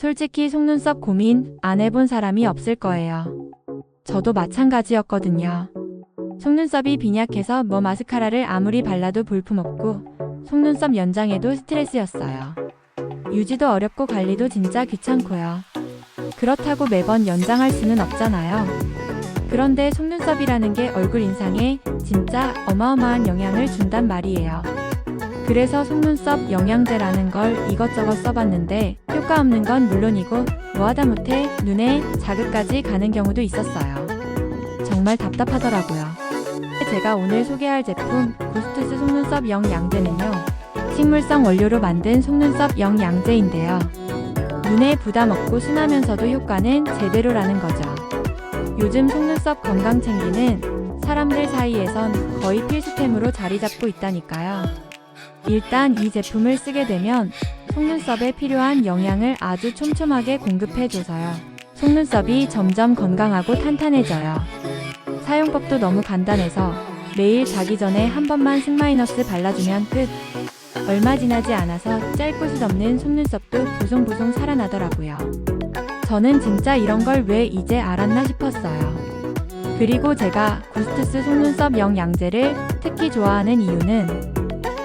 솔직히 속눈썹 고민 안 해본 사람이 없을 거예요. 저도 마찬가지였거든요. 속눈썹이 빈약해서 뭐 마스카라를 아무리 발라도 볼품없고 속눈썹 연장에도 스트레스였어요. 유지도 어렵고 관리도 진짜 귀찮고요. 그렇다고 매번 연장할 수는 없잖아요. 그런데 속눈썹이라는 게 얼굴 인상에 진짜 어마어마한 영향을 준단 말이에요. 그래서 속눈썹 영양제라는 걸 이것저것 써봤는데 효과 없는 건 물론이고 뭐 하다 못해 눈에 자극까지 가는 경우도 있었어요. 정말 답답하더라고요. 제가 오늘 소개할 제품 구스투스 속눈썹 영양제는요. 식물성 원료로 만든 속눈썹 영양제인데요. 눈에 부담 없고 순하면서도 효과는 제대로라는 거죠. 요즘 속눈썹 건강 챙기는 사람들 사이에선 거의 필수템으로 자리 잡고 있다니까요. 일단 이 제품을 쓰게 되면 속눈썹에 필요한 영양을 아주 촘촘하게 공급해줘서요. 속눈썹이 점점 건강하고 탄탄해져요. 사용법도 너무 간단해서 매일 자기 전에 한 번만 승마이너스 발라주면 끝. 얼마 지나지 않아서 짧고 수없는 속눈썹도 보송보송 살아나더라고요. 저는 진짜 이런 걸 왜 이제 알았나 싶었어요. 그리고 제가 구스투스 속눈썹 영양제를 특히 좋아하는 이유는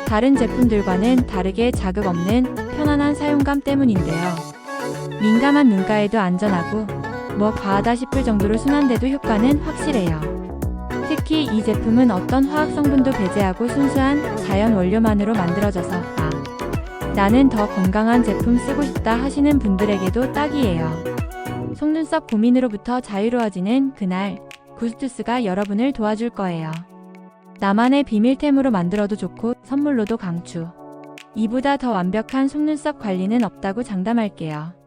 다른 제품들과는 다르게 자극 없는 편안한 사용감 때문인데요. 민감한 눈가에도 안전하고 뭐 과하다 싶을 정도로 순한데도 효과는 확실해요. 특히 이 제품은 어떤 화학 성분도 배제하고 순수한 자연 원료만으로 만들어져서 아 나는 더 건강한 제품 쓰고 싶다 하시는 분들에게도 딱이에요. 속눈썹 고민으로부터 자유로워지는 그날 구스투스가 여러분을 도와줄 거예요. 나만의 비밀템으로 만들어도 좋고 선물로도 강추. 이보다 더 완벽한 속눈썹 관리는 없다고 장담할게요.